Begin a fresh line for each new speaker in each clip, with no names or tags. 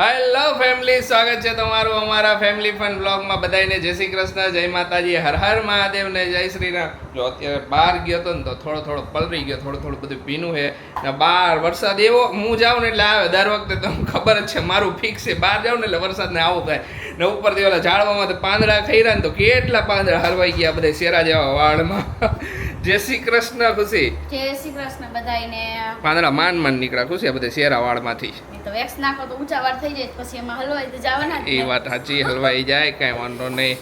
Hello family સ્વાગત છે તમારું અમારા ફેમિલી ફન બ્લોગમાં બધાને જય શ્રી કૃષ્ણ, જય માતાજી. હર હર મહાદેવ ને જય શ્રી રામ જો અત્યારે બહાર ગયો હતો ને તો થોડો થોડો પલરી ગયો, થોડું થોડું બધું ભીનું છે. ને બહાર વરસાદ એવો, હું જાઉં ને એટલે આવે. દર વખતે તમને ખબર જ છે, મારું ફિક્સ છે. બહાર જાઉં ને એટલે વરસાદને આવું થાય. ને ઉપરથી ઓલા ઝાડવામાં તો પાંદડા ખઈરા ને તો કેટલા પાંદડા હરવાઈ ગયા, બધા શેરા જેવા વાળમાં. જય શ્રી કૃષ્ણ ખુશી?
જય શ્રી કૃષ્ણ બધાયને.
પાંદડા માન માન નીકળ્યા ખુશી? બધા શેરા વાળમાંથી.
તો વેક્સ નાખો તો ઊંચા વાર થઈ જાય પછી એમાં હલવાઈ તો જવાના
એ વાત સાચી હલવાઈ જાય કાંઈ વાંધો નહીં.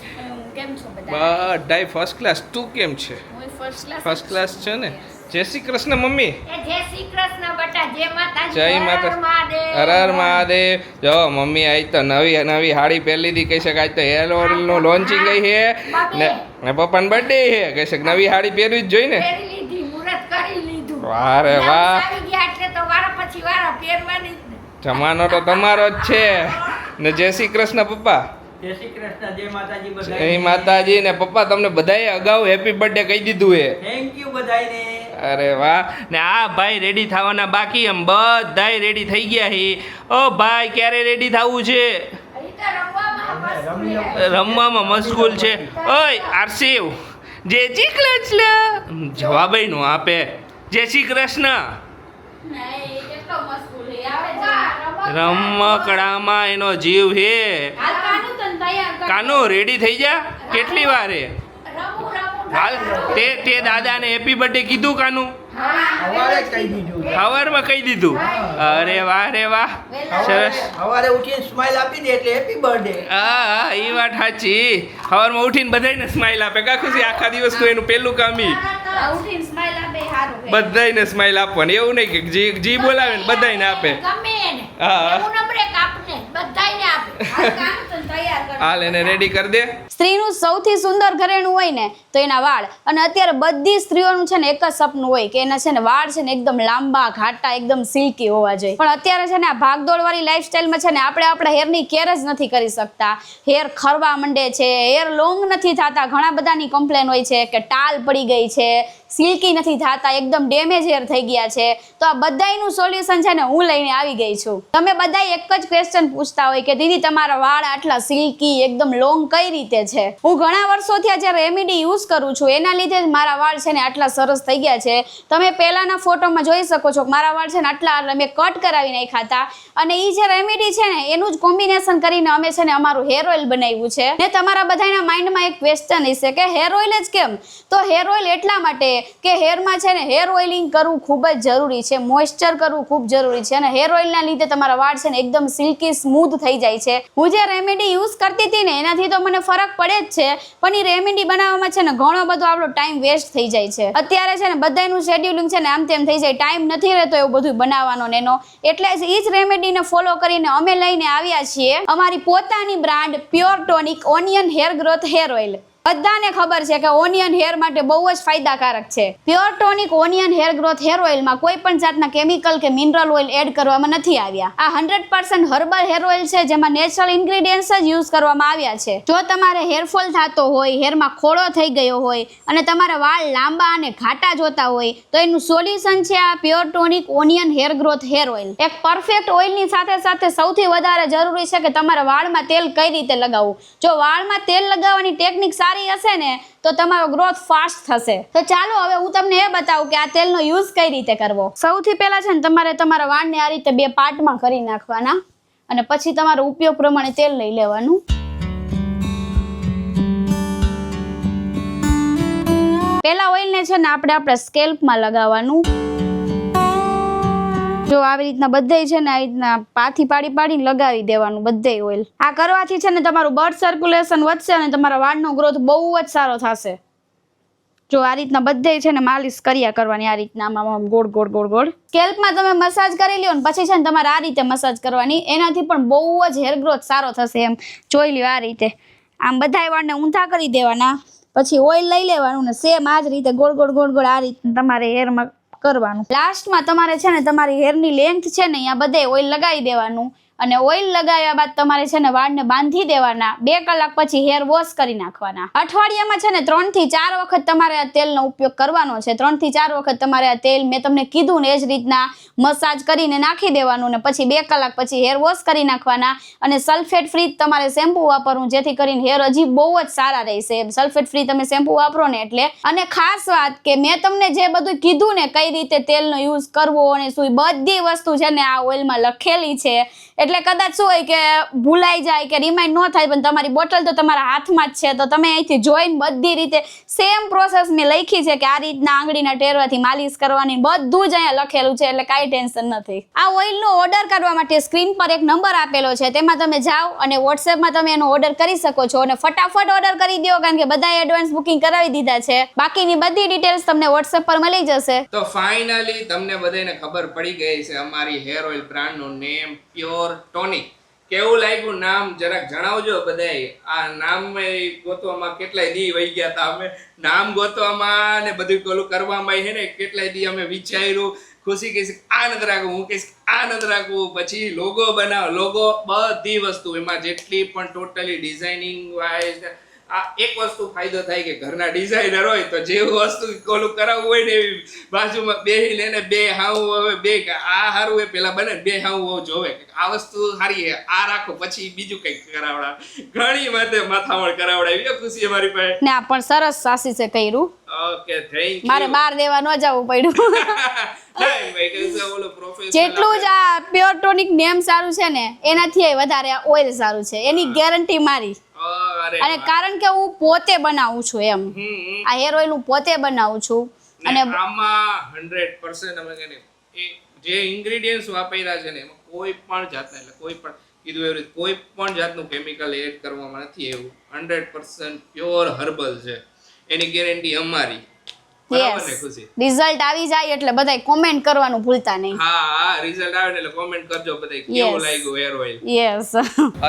કેમ છો બધા
બધાય ફર્સ્ટ ક્લાસ તું કેમ છે?
ફર્સ્ટ ક્લાસ
ફર્સ્ટ ક્લાસ છે. ને? જય શ્રી કૃષ્ણ મમ્મી.
જય શ્રી કૃષ્ણ બટા જય માતાજી
જય માતા. હર હર મહાદેવ. જો મમ્મી આજ તો નવી નવી હાડી પહેરી દી કહી શકાય તો હેર ઓઇલનું લોન્ચિંગ ગઈ છે ને ને પપ્પાનો બર્થડે છે કહી શકે નવી હાડી પહેરવી જ જોઈ ને.
પહેરી લીધી મુહૂર્ત કરી લીધું.
વાહ રે વાહ.
આવી ગયા એટલે તો વારા પછી વારા પહેરવાની જ ને.
જમાનો તો તમારો જ છે. ને જય શ્રી કૃષ્ણ પપ્પા.
જય શ્રી કૃષ્ણ જય માતાજી
જય માતાજી ને પપ્પા તમને બધાએ અગાઉ હેપી બર્થડે કહી દીધું હે.
થેન્ક યુ બધાયને.
અરે વાહ. ને આ ભાઈ રેડી થવાના બાકી એમ બધાય રેડી થઈ ગયા છે ઓ ભાઈ ક્યારે રેડી થવું છે?
રમવામાં
મશગુલ છે. ઓય આરસીવ જય શ્રી કૃષ્ણ. જવાબ નો આપે. જય શ્રી કૃષ્ણ. રમકડામાં એનો જીવ
હાલ કાનું
રેડી થઈ જા? કેટલી વાર? હે હાલ તે તે દાદાને હેપી બર્થડે કીધું કાનું? સવારમાં કહી દીધું? અરે વાહ રે વાહ. સરસ.
સવારે ઉઠીને સ્માઈલ આપી દે એટલે હેપી બર્થડે
હા હા એ વાત સાચી. સવારમાં ઉઠીને બધાને સ્માઈલ આપે. કા ખુશી આખા દિવસ એનું પહેલું કામ ઈ. બધાને સ્માઈલ આપવાની. એવું નહીં કે જી જી બોલાવે ને બધાને આપે. હા.
એવું નંબરે કાપને બધાયને આપે.
હાલ કાનું તને તૈયાર કર.
હાલ એને રેડી કરી દે.
સ્ત્રીનું સૌથી સુંદર ઘરેણું હોય ને તો એના વાળ. અને અત્યારે બધી સ્ત્રીઓનું છે ને એક જ સપનું હોય કે એના છે ને વાળ છે ને એકદમ લાંબા, ઘાટા, એકદમ સિલ્કી હોવા જોઈએ. પણ અત્યારે છે ને આ ભાગદોડ વાળી લાઈફસ્ટાઈલમાં છે ને આપણે આપણા હેરની કેર જ નથી કરી શકતા. હેર ખરવા માંડે છે હેર લોંગ નથી થતા. ઘણા બધાની કમ્પ્લેન હોય છે કે ટાલ પડી ગઈ છે સિલ્કી નથી થતા, એકદમ ડેમેજ હેર થઈ ગયા છે. તો આ બધાનું સોલ્યુશન છે ને હું લઈને આવી ગઈ છું. તમે બધા એક જ ક્વેશ્ચન પૂછતા હોય કે દીદી તમારા વાળ આટલા સિલ્કી એકદમ લોંગ કઈ રીતે છે? હું ઘણા વર્ષોથી આ જ્યારે રેમેડી યુઝ કરું છું. એના લીધે જ મારા વાળ છે ને આટલા સરસ થઈ ગયા છે. તમે પહેલાના ફોટોમાં જોઈ શકો છો મારા વાળ છે ને આટલા મેં કટ કરાવી નાખ્યા હતા. અને એ જે રેમેડી છે ને, એનું જ કોમ્બિનેશન કરીને અમે છે ને અમારું હેર ઓઇલ બનાવ્યું છે. ને તમારા બધાના માઇન્ડમાં એક ક્વેશ્ચન હશે કે હેર ઓઇલ જ કેમ? તો હેર ઓઇલ એટલા માટે કે હેરમાં છે ને હેર ઓઇલિંગ કરવું ખૂબ જ જરૂરી છે. મોઇશ્ચર કરવું ખૂબ જરૂરી છે. અને હેર ઓઇલના લીધે તમારા વાળ છે ને એકદમ સિલ્કી સ્મૂથ થઈ જાય છે. હું જે રેમેડી યુઝ કરતી હતી ને, એનાથી તો મને ફરક પડે જ છે. પણ એ રેમેડી બનાવવામાં છે ને ઘણો બધો આપણો ટાઈમ વેસ્ટ થઈ જાય છે. અત્યારે છે ને બધાનું શેડ્યુલિંગ છે ને આમ તેમ થઈ જાય. ટાઈમ નથી રહેતો એવું બધું બનાવવાનો ને એનો. એટલે એ જ રેમેડીને ફોલો કરીને અમે લઈને આવ્યા છીએ અમારી પોતાની brand pure tonic onion hair growth hair oil બધાને ખબર છે કે ઓનિયન હેર માટે બહુ જ ફાયદાકારક છે. Pure tonic onion hair growth hair ઓઇલમાં કોઈ પણ જાતના કેમિકલ કે મિનરલ ઓઇલ એડ કરવામાં નથી આવ્યા. આ hundred percent herbal hair oil છે, જેમાં નેચરલ ઇન્ગ્રીડિયન્ટ્સ જ યુઝ કરવામાં આવ્યા છે. જો તમારે હેરફોલ થતો હોય હેરમાં ખોળો થઈ ગયો હોય, અને તમારા વાળ લાંબા અને ઘાટા જોતા હોય, તો એનું સોલ્યુશન છે આ pure tonic onion hair growth hair oil એક પરફેક્ટ ઓઇલની સાથે સાથે સૌથી વધારે જરૂરી છે કે તમારા વાળમાં તેલ કઈ રીતે લગાવવું. જો વાળમાં તેલ લગાવવાની ટેકનિક સારી હશે ને, તો તમારો ગ્રોથ ફાસ્ટ થશે. તો ચાલો હવે હું તમને એ બતાવું કે આ તેલનો યુઝ કઈ રીતે કરવો. સૌથી પહેલા છે ને, તમારે તમારા વાળને આ રીતે બે પાર્ટમાં કરી નાખવાના અને પછી તમારો ઉપયોગ પ્રમાણે તેલ લઈ લેવાનું. પહેલા ઓઇલને છે ને, આપણે આપણે સ્કેલ્પમાં લગાવવાનું. જો આવી રીતના બધે છે ને આવી રીતના પાથી પાડી પાડીને લગાવી દેવાનું બધે ઓઇલ. આ કરવાથી છે ને તમારું બ્લડ સર્ક્યુલેશન વધશે અને તમારા વાળનો ગ્રોથ બહુ જ સારો થશે. જો આ રીતના બધે છે ને માલિશ કર્યા કરવાની આ રીતના આમાં ગોળ ગોળ ગોળ ગોળ. સ્કેલ્પમાં તમે મસાજ કરી લ્યો ને, પછી છે ને તમારે આ રીતે મસાજ કરવાની. એનાથી પણ બહુ જ હેર ગ્રોથ સારો થશે એમ. જોઈ લ્યો આ રીતે. આમ બધાય વાળને ઊંધા કરી દેવાના. પછી ઓઇલ લઈ લેવાનું ને સેમ આ જ રીતે ગોળ ગોળ ગોળ ગોળ આ રીતે તમારે હેરમાં કરવાનું. લાસ્ટમાં તમારે છે ને તમારી હેરની લેન્થ છે ને અહીંયા બધે ઓઇલ લગાવી દેવાનું. અને ઓઇલ લગાવ્યા બાદ તમારે છે ને વાળને બાંધી દેવાના. બે કલાક પછી હેર વોશ કરી નાખવાના. અઠવાડિયામાં છે ને ત્રણથી ચાર વખત તમારે આ તેલનો ઉપયોગ કરવાનો છે. ત્રણથી ચાર વખત તમારે આ તેલ મેં તમને કીધું ને એ જ રીતના મસાજ કરીને નાખી દેવાનું ને પછી બે કલાક પછી હેર વોશ કરી નાખવાના. અને સલ્ફેટ ફ્રી તમારે શેમ્પુ વાપરવું, જેથી કરીને હેર હજી બહુ જ સારા રહેશે. સલ્ફેટ ફ્રી તમે શેમ્પુ વાપરો ને એટલે. અને ખાસ વાત કે મેં તમને જે બધું કીધું ને કઈ રીતે તેલનો યુઝ કરવો અને શું બધી વસ્તુ છે ને આ ઓઇલમાં લખેલી છે. એટલે કદાચ શું હોય કે ભૂલાઈ જાય કે રિમાઇન્ડ ન થાય, પણ તમારી બોટલ તો તમારા હાથમાં જ છે, તો તમે અહીંથી જોઈને બધી રીતે સેમ પ્રોસેસ મેં લખી છે કે આ રીતના આંગળીના ટેરવાથી માલિશ કરવાની, બધું જ અહીંયા લખેલું છે, એટલે કાંઈ ટેન્શન નથી. આ ઓઇલનો ઓર્ડર કરવા માટે સ્ક્રીન પર એક નંબર આપેલો છે, તેમાં તમે જાઓ અને વોટ્સએપમાં તમે એનો ઓર્ડર કરી શકો છો અને ફટાફટ ઓર્ડર કરી દો, કારણ કે બધાએ એડવાન્સ બુકિંગ કરાવી દીધા છે. બાકીની બધી ડિટેલ્સ તમને વોટ્સએપ પર મળી જશે.
તો ફાઇનલી તમને બધાને ખબર પડી ગઈ છે, અમારી હેર ઓઇલ બ્રાન્ડનું નેમ પ્યોર ટોનિક કેવું લાગ્યું નામ? જરાક જણાવજો બધાય. આ નામ ગોતવામાં કેટલાય દી વહી ગયા હતા અમે. નામ ગોતવામાં ને બધું પેલું કરવામાં છે ને, કેટલાય દી અમે વિચાર્યું. ખુશી કહીશ, આ નથી રાખવું, હું કહીશ, આ નથી રાખવું. પછી લોગો બનાવ લોગો બધી વસ્તુ, એમાં જેટલી પણ ટોટલી ડિઝાઇનિંગ વાઇઝ આ એક વસ્તુ ફાયદો થાય કે ઘરના ડિઝાઇનર હોય તો જેવું વસ્તુ કોલું કરાવવું હોય ને એવી બાજુમાં બે લઈને બે હાવું હવે બે કે આ હારું એ પેલા બને બે હાવું હોવું જોવે આ વસ્તુ સારી છે આ રાખો પછી બીજું કંઈક કરાવડા ઘણી વાતે માથામણ કરાવડાવી. ખુશી અમારી પાસે.
ને પણ સરસ સાસી છે કર્યું.
ઓકે થેન્ક
મારે
યુ
બહાર દેવા ન જવું પડ્યું. જેટલું જ આ પ્યોર ટોનિક નેમ સારું છે ને એનાથી વધારે ઓઇલ સારું છે. એની ગેરંટી મારી. અને કારણ કે હું પોતે બનાવું છું એમ. આ હેર ઓઇલ હું પોતે બનાવું છું.
અને આમાં 100% અમે કહીને જે ઇન્ગ્રેડિયન્ટ્સ વાપર્યા છે ને એમાં કોઈ પણ જાતના એટલે કોઈ પણ કીધું એવી રીતે કોઈ પણ જાતનું કેમિકલ એડ કરવામાં નથી એવું 100% પ્યોર હર્બલ છે. એની ગેરંટી અમારી.
યસ રિઝલ્ટ આવી જાય એટલે બધાય કોમેન્ટ કરવાનું ભૂલતા નહીં.
હા હા રિઝલ્ટ આવે એટલે કોમેન્ટ કરજો બધાય. કેવું લાગ્યું હેર ઓઇલ
યસ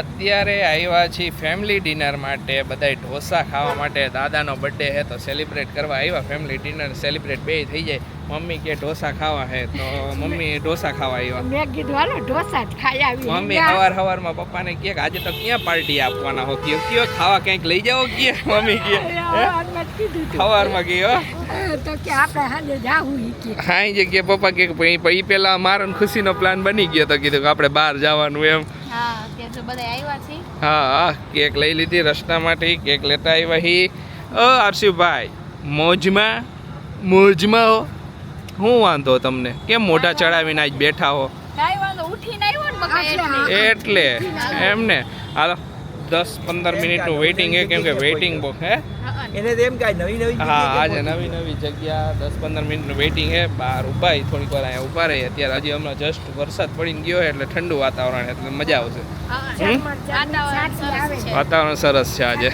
અત્યારે આવ્યા છીએ ફેમિલી ડિનર માટે બધાય ઢોસા ખાવા માટે. દાદાનો બર્થડે હે તો સેલિબ્રેટ કરવા આવ્યા. ફેમિલી ડિનર સેલિબ્રેટ બે થઈ જાય. મમ્મી કે ઢોસા ખાવા હે તો મમ્મી ઢોસા ખાવા આવ્યા
મેં કીધું હાલો ઢોસા જ ખાઈ આવી.
મમ્મી હવાર હવારમાં પપ્પાને ને કે આજે તો ક્યાં પાર્ટી આપવાના હો? કે કયો ખાવા ક્યાંક લઈ જાઓ કે? મમ્મી કે. હવારમાં ગયો
તો કે આપણે હાલે જાવું ઈ કે.
હા જે કે પપ્પા કે ભાઈ પેલા મારો ખુશી ખુશીનો પ્લાન બની ગયો તો કીધું કે આપણે બહાર જવાનું એમ.
હા કે તો બધા આવ્યા છે.
હા હા કેક લઈ લીધી રસ્તા માટે કેક લેતા આવ્યા હી. ઓ હર્ષિભાઈ મોજમાં મોજમાં હો. શું વાંધો તમને? કેમ મોઢા ચડાવીને આજ બેઠા હો?
એટલે એમ ને બકા એટલે.
એટલે? એમને હાલો દસ પંદર મિનિટનું વેઇટિંગ છે કેમ કે વેઇટિંગ બહુ હે?
એને તો એમ કાંઈ નવી નવી
હા આજે નવી નવી જગ્યા દસ પંદર મિનિટનું વેઇટિંગ છે બહાર ઊભા થોડીક વાર અહીંયા ઊભા રહી. અત્યારે હજી હમણાં જસ્ટ વરસાદ પડીને ગયો એટલે ઠંડુ વાતાવરણ એટલે મજા આવશે. હમ?
વાતાવરણ સરસ છે.
વાતાવરણ સરસ છે આજે.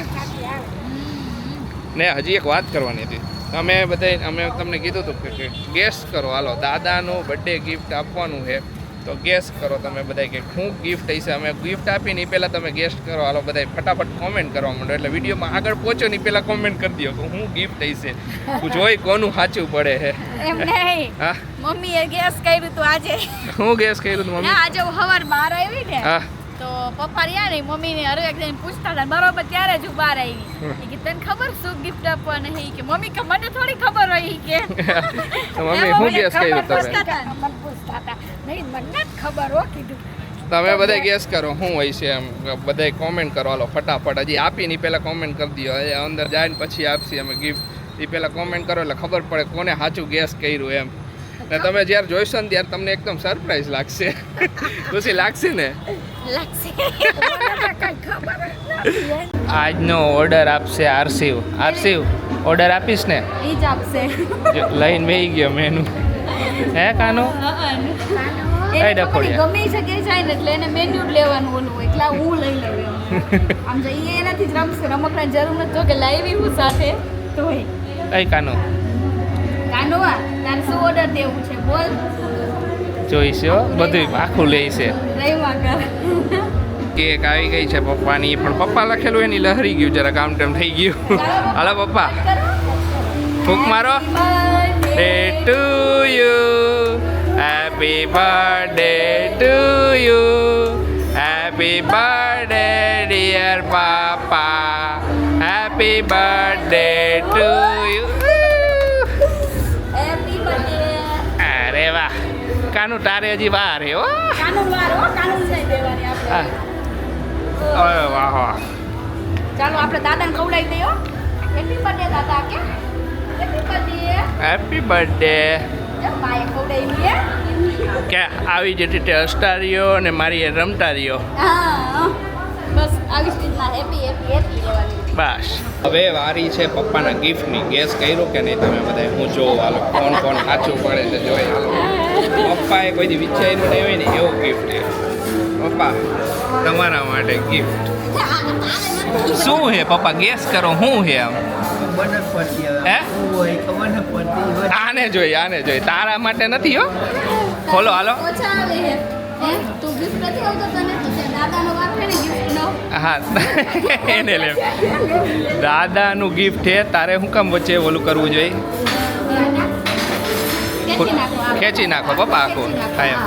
ને હજી એક વાત કરવાની હતી. અમે બધા અમે તમને કીધું હતું કે- ગેસ કરો. હાલો દાદાનું બર્થડે ગિફ્ટ આપવાનું છે. તો ગેસ કરો તમે બધા કે શું ગિફ્ટ હશે? અમે ગિફ્ટ આપીને એ પહેલાં તમે ગેસ કરો. હાલો બધા ફટાફટ કોમેન્ટ કરવા માંડો. એટલે વિડીયોમાં આગળ પહોંચો ને પહેલાં કોમેન્ટ કરી દો કે શું ગિફ્ટ હશે? હું જોઈ કોનું સાચું પડે છે.
એમ નહીં.
હા.
મમ્મીએ ગેસ કર્યું તું આજે.
હું ગેસ કર્યું
તું
મમ્મી?
આજે હું સવાર બહાર આવી ને.
હા.
તો પપ્પા રહ્યા ને મમ્મીને હરે એક જઈને પૂછતા હતા બરોબર ત્યારે જ હું બહાર આવી એ કે તને ખબર શું ગિફ્ટ આપવાનું હે કે મમ્મી કે મને થોડી ખબર હોય કે.
મમ્મી હું ગેસ કર્યું તમે?
પૂછતા હતા.
નહીં મને ખબર હો કીધું.
તમે બધા ગેસ કરો શું હોય છે એમ. બધા કોમેન્ટ કરો હાલો ફટાફટ હજી આપીને પહેલાં કોમેન્ટ કરી દો અંદર જાય ને પછી આપશે અમે ગિફ્ટ એ પહેલાં કોમેન્ટ કરો એટલે ખબર પડે કોને સાચું ગેસ કર્યું એમ. ને તમે જ્યારે જોઈશો ને ત્યારે તમને એકદમ સરપ્રાઈઝ લાગશે. ખુશી લાગશે ને?
તો જ
આજનો ઓર્ડર આપશે આરસીવ આરસીવ ઓર્ડર આપીશ ને?
ઈ જ આપશે.
જો લઈને બેહી ગયો મેનુ. હે કાનો? કઈ ડફોડિયા?
ગમે શકે જાય ને એટલે એને મેન્યુ જ લેવાનું ઓલું એટલે હું લઈ લઉં આમ તો એ એનાથી જ રમશે. રમકડા જરૂર નથી. તો કે લાવી હું સાથે તોય.
કઈ કાનો?
કાનો તારે શું ઓર્ડર દેવું છે? બોલ.
જોઈશે હો બધું આખું લે છે. કેક આવી ગઈ છે પપ્પાની પણ પપ્પા લખેલું એની લહરી ગયું જરા કામ ટેમ થઈ ગયું. હાલો પપ્પા. ફૂક મારો. To you happy birthday to you happy birthday dear papa happy birthday to Kanu તારે હજી વાર હે હો.
કાનૂન વાર હો કાનૂન જાય દેવાની આપણે.
અરે વાહ વાહ.
ચાલો આપણે દાદાને ખવડાવી દઈએ હેપી બર્થડે દાદા કે? હેપી બર્થડે
હેપી કે આવી જ રીતે હસતા રહ્યો અને મારી એ રમતા રહ્યો.
હા બસ આવી જ રીતના હેપી હેપી હેપી રહેવાની.
બસ. હવે વારી છે પપ્પાના ગિફ્ટની ગેસ કર્યો કે નહીં તમે બધા હું જોઉં હાલો કોણ કોણ સાચું પડે છે જોઈ હાલો. પપ્પાએ કોઈ વિચાર્યું નહીં હોય ને એવું ગિફ્ટ છે. પપ્પા તમારા માટે ગિફ્ટ શું હે પપ્પા ગેસ કરો શું હે આમ? આને જોઈ આને જોઈ. તારા માટે નથી હો. ખોલો હાલો.
ઓછા આવે હે. હે? તું ગિફ્ટ નથી આવતો તને? તો તે દાદાનો વાર છે ને ગિફ્ટ નો.
હા એને લે. દાદાનું ગિફ્ટ છે તારે શું કામ વચ્ચે ઓલું કરવું જોઈએ?
ખેંચી નાખો
પપ્પા આખું. હા એમ.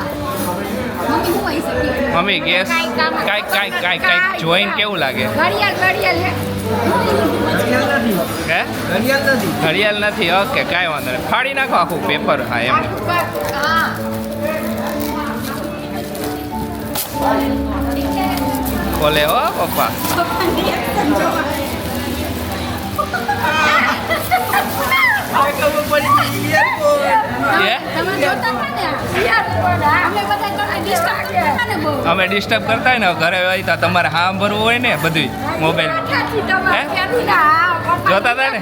મમ્મી
ગેસ કાંઈક કાંઈક કાંઈક કાંઈક જોઈને કેવું લાગે?
હે.
ઘડિયાળ નથી
ઓકે કાંઈ વાંધો નહીં. ફાડી નાખો આખું પેપર હા એમ. બોલે ઓ પપ્પા
હવે ખબર પડી ગઈ earphone.
હે
તમે જોતા હતા ને અમે ડિસ્ટર્બ કરતા હતા ને બહુ.
અમે ડિસ્ટર્બ કરતા હોય ને ઘરે હોય તો તમારે સાંભળવું હોય ને બધું મોબાઈલ હે? જોતા હતા ને?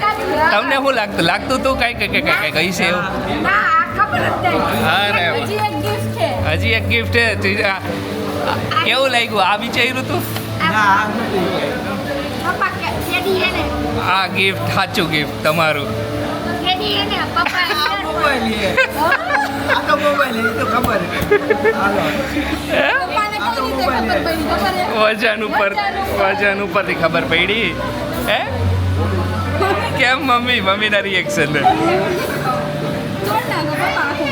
તમને શું લાગતું? લાગતું તું કાંઈ કંઈક કંઈક કંઈક છે એવું.
હજી એક ગિફ્ટ છે.
હજી એક ગિફ્ટ છે. તી- આ- આ કેવું લાગ્યું? આ વિચાર્યું તું?
ના આ નથી.
આ ગિફ્ટ સાચું ગિફ્ટ તમારું. વજન ઉપર વજન ઉપરથી ખબર પડી. હે? કેમ મમ્મી? મમ્મીના રિએક્શન
તોડ નાખો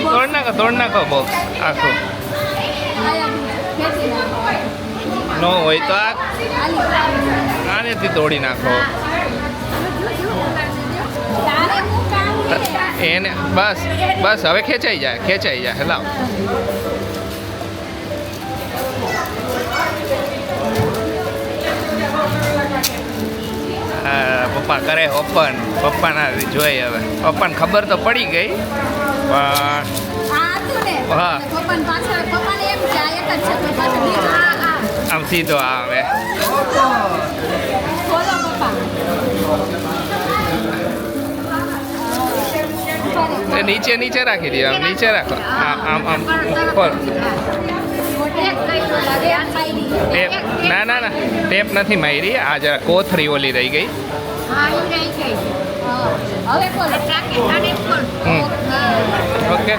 તોડ નાખો તોડ નાખો બોક્સ આખું. નો હોય તો આ. આનેથી તોડી નાખો. એને બસ બસ હવે ખેંચાઈ જાય ખેંચાઈ જાય લાવ હા, પપ્પા કરે ઓપન પપ્પાના જોઈ હવે. પપ્પાને ખબર તો પડી ગઈ પણ હા. આમ સીધો પપ્પાને નીચે નીચે રાખી દો, આમ નીચે રાખો. આમ આમ આમ. ઉપર ટેપ, ના ના ના. ટેપ નથી મારી. આ જરા કોથરી ઓલી રહી ગઈ. ઓકે.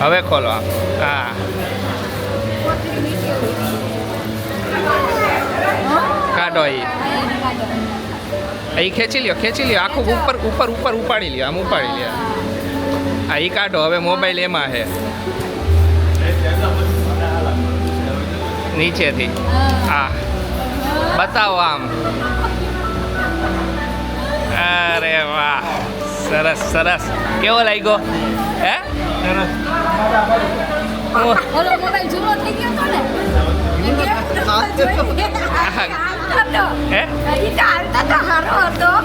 હવે ખોલો આમ. હા. કાઢો એ એ ખેંચી લ્યો ખેંચી લ્યો. આખું ઉપર ઉપર ઉપર ઉપાડી લ્યો. આમ ઉપાડી લ્યો. હા એ કાઢો. હવે મોબાઈલ એમાં છે. નીચેથી. હા. બતાવો આમ. અરે વાહ. સરસ સરસ. કેવો લાગ્યો? હે? ઓહ,
ને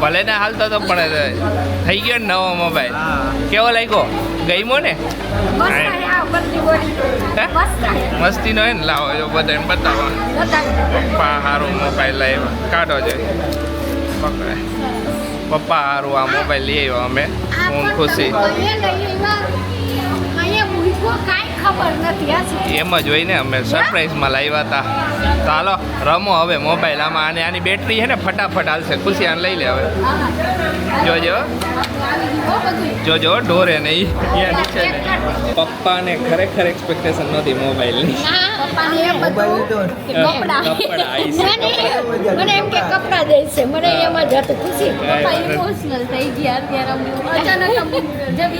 ભલે ને હાલતો તો પણ થઈ ગયો ને નવો મોબાઈલ. કેવો લાગ્યો? ગમ્યો ને? હે? મસ્તીનો હે ને? લાવો જો બધા બતાવો પપ્પા સારું મોબાઈલ લાવ્યો. કાઢો છે પકડે. પપ્પા સારું આ મોબાઈલ લઈ આવ્યો અમે. હું ખુશી.
ખબર નથી આ
એમ જ હોય ને અમે સરપ્રાઈઝમાં લાવ્યા હતા. તો હાલો રમો હવે મોબાઈલ આમાં. આને આની બેટરી છે ને ફટાફટ હાલશે. ખુશી આને લઈ લે હવે. જોજો. જોજો ડોરે નહીં ત્યાં નીચે પપ્પાને ખરેખર એક્સપેક્ટેશન નથી મોબાઈલની
મોબાઈલ લીધો. ને.
કપડાં.
કપડાં આવીશ.
મને મને એમ કે કપડા દેશે. મને એમ જ હતું ખુશી.
પપ્પા ઇમોશનલ થઈ ગયા અત્યારે અચાનક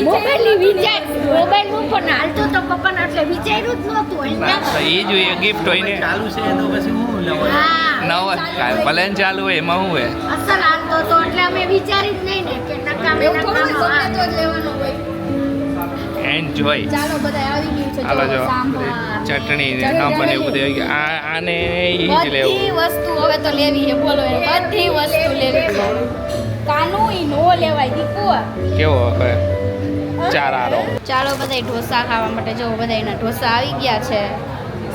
મોબાઈલ વિચાર મોબાઈલ ઉપર તો પપ્પા પણ એટલે વિચાર્યું જ નહોતું
તો એ જોઈએ ગિફ્ટ હોય ને.
ચાલુ છે તો પછી હું
નવ ચાલુ હોય. એમાં શું હોય?
અસલ હાલતો તો એટલે અમે વિચારી જ નહીં ને કે નકામે
એવું થોડું
નકામો
હોય,
આ.
ગમે તો જ લેવાનું હોય.
એન્જોય
ચાલો બધા આવી ગયું છે.
હાલો જો. ચટણી ને ન બને એવું બધું આ આને ઈ જ લેવું.
બધી વસ્તુ હવે તો લેવી છે. બોલો બધી વસ્તુ લેવી છે. કાનું ઈ નો લેવાય દીકુ
કેવો હવે? ચાર આરો.
ચાલો બધા ઢોસા ખાવા માટે. જો બધા એના ઢોસા આવી ગયા છે.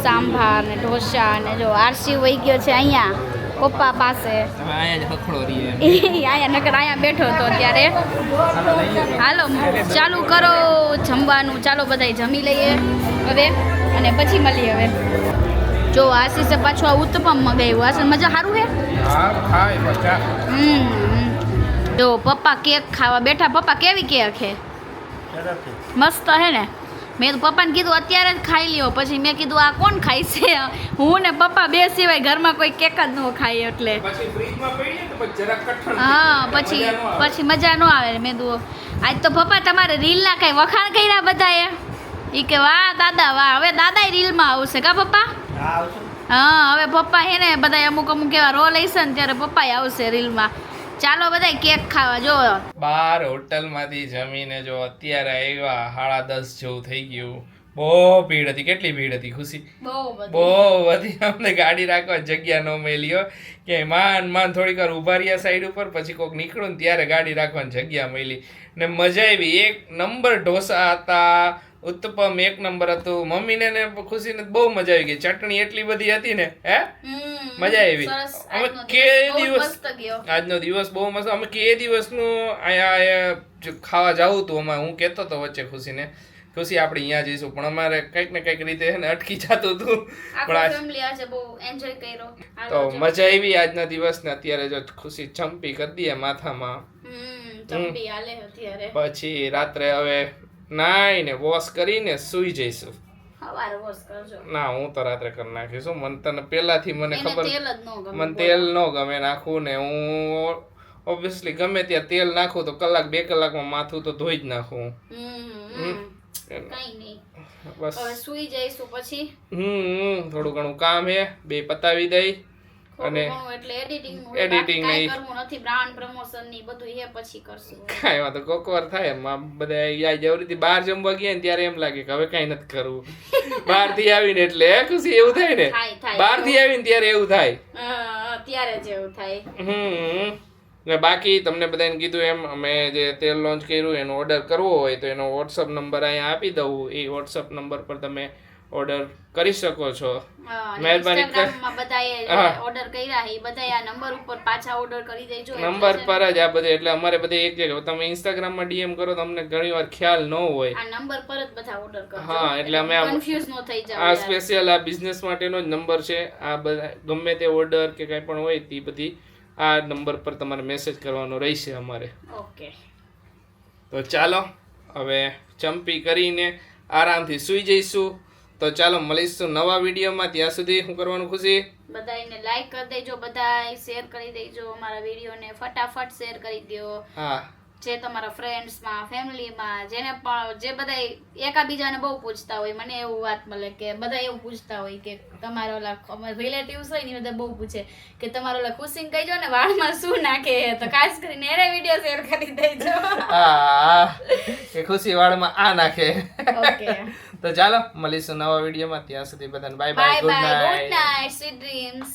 સાંભાર ને ઢોસા ને જો આરસી વહી ગયો છે અહીંયા પપ્પા પાસે.
અહીંયા
નકર અહીંયા બેઠો હતો ત્યારે હાલો ચાલુ કરો જમવાનું. ચાલો બધા જમી લઈએ હવે અને પછી મળીએ હવે. જો આશીષે પાછું આ ઉત્તપમ મગાવ્યું આશીષ મજા સારું હે?
હા ખાય બચા
હમ જો પપ્પા કેક ખાવા બેઠા. પપ્પા કેવી કેક હે મસ્ત હે ને? મેં તો પપ્પાને કીધું અત્યારે જ ખાઈ લ્યો. પછી મેં કીધું આ કોણ ખાય છે? હું ને પપ્પા બે સિવાય ઘરમાં કોઈ કેક જ ન ખાય એટલે. હા પછી પછી મજા ન આવે મેં કીધું આજ તો પપ્પા તમારે રીલના કઈ વખાણ કર્યા બધાએ. ઈ કે વાહ દાદા વાહ હવે દાદા રીલમાં આવશે કા પપ્પા?
હા
હા હવે પપ્પા હે ને બધા અમુક અમુક એવા રોલ હશે ને ત્યારે પપ્પા આવશે રીલમાં ચાલો બધા કેક ખાવા જો.
બાર હોટલમાંથી જમીને જો અત્યારે આવ્યા સાડા દસ જેવું થઈ ગયું. બહુ ભીડ હતી કેટલી ભીડ હતી ખુશી?
બહુ
બધી. અમને ગાડી રાખવા જગ્યા ન મળ્યો કે માન માન થોડીક વાર ઊભા રહ્યા સાઈડ ઉપર પછી કોઈક નીકળું ને ત્યારે ગાડી રાખવાની જગ્યા મળી. ને મજા આવી એક નંબર ઢોસા હતા ઉત્તપમ એક નંબર હતું. મમ્મીને ને ખુશીને બહુ મજા આવી ગઈ. ચટણી એટલી બધી હતી ને હે? મજા આવી. અમે કે
દિવસ
આજનો દિવસ બહુ મસ્ત. અમે કે દિવસનું અહીંયા ખાવા જાવું હતું અમારે. હું કહેતો હતો વચ્ચે ખુશીને ખુશી આપણે અહીંયા જઈશું. પણ અમારે કંઈક ને કંઈક રીતે એને અટકી જતું હતું. પણ આજ
બહુ એન્જોય કર્યો.
તો મજા આવી આજના દિવસને. અત્યારે જો ખુશી ચંપી કરી દઈએ માથામાં. પછી રાત્રે હવે નાઈને વોશ કરીને સૂઈ જઈશું. ના હું તો રાત્રે કરી નાખીશું મને તને પહેલાથી મને ખબર મને તેલ ન ગમે નાખવું ને હું ઓબ્વિયસલી ગમે ત્યાં તેલ નાખું તો કલાક બે કલાકમાં માથું તો ધોઈ જ નાખું. બસ.
સુઈ જઈશું પછી.
હમ. થોડું ઘણું કામ હે. બે પતાવી દઈ. અને
એટલે એડિટિંગ નથી બ્રાન્ડ પ્રમોશનની બધું એ પછી કરશું.
કાંઈ વાંધો કોક વાર થાય એમાં. બધા યાર જવરીથી બહાર જમવા ગયા ને ત્યારે એમ લાગે કે હવે કાંઈ નથી કરવું. બહારથી આવીને એટલે ખુશી એવું થાય ને? બહારથી આવીને ત્યારે એવું થાય.
ત્યારે જ એવું થાય.
હમ. ને બાકી તમને બધાને કીધું એમ અમે જે તેલ લોન્ચ કર્યું એનો ઓર્ડર કરવો હોય તો એનો વોટ્સઅપ નંબર અહીંયા આપી દઉં. એ વોટ્સઅપ નંબર પર તમે ઓર્ડર કરી શકો છો. મહેરબાની
માં. ઓર્ડર કર્યા એ બધા આ નંબર ઉપર પાછા ઓર્ડર કરી દેજો
નંબર પર જ આ બધે એટલે અમારે બધે એક જગ્યાએ તમે ઇન્સ્ટાગ્રામમાં ડીએમ કરો તમને ઘણી વાર ખ્યાલ ન હોય.
આ નંબર પર જ બધા ઓર્ડર કરો
હા, એટલે અમે
કન્ફ્યુઝ ન થઈ જાવ
આ સ્પેશિયલ આ બિઝનેસ માટેનો જ નંબર છે. આ બધા ગમે તે ઓર્ડર કે કંઈ પણ હોય તે બધી આ નંબર પર તમારે મેસેજ કરવાનો રહેશે અમારે.
ઓકે
તો ચાલો હવે ચંપી કરીને આરામથી સૂઈ જઈશું. તો ચાલો મળીશું નવા વિડીયોમાં. ત્યાં સુધી શું કરવાનું ખુશી.
બધાને લાઈક કરી દેજો બધા શેર કરી દેજો અમારા વિડીયોને ફટાફટ શેર કરી દો
હા.
જે તમારા ફ્રેન્ડ્સમાં ફેમિલીમાં જેને પણ જે બધા એકાબીજાને બહુ પૂછતા હોય મને એવું વાત મળે કે બધા એવું પૂછતા હોય કે તમારો ઓલા રિલેટિવ્સ હોય ને બધા બહુ પૂછે કે તમારો ઓલા ખુશીને કહીજો ને વાળમાં શું નાખે તો ખાસ કરીને એરે વીડિયો શેર કરી દેજો.
કે ખુશી વાળમાં આ નાખે. તો ચાલો મળીશું નવા વિડીયોમાં ત્યાં સુધી બધાને bye bye
good night sweet dreams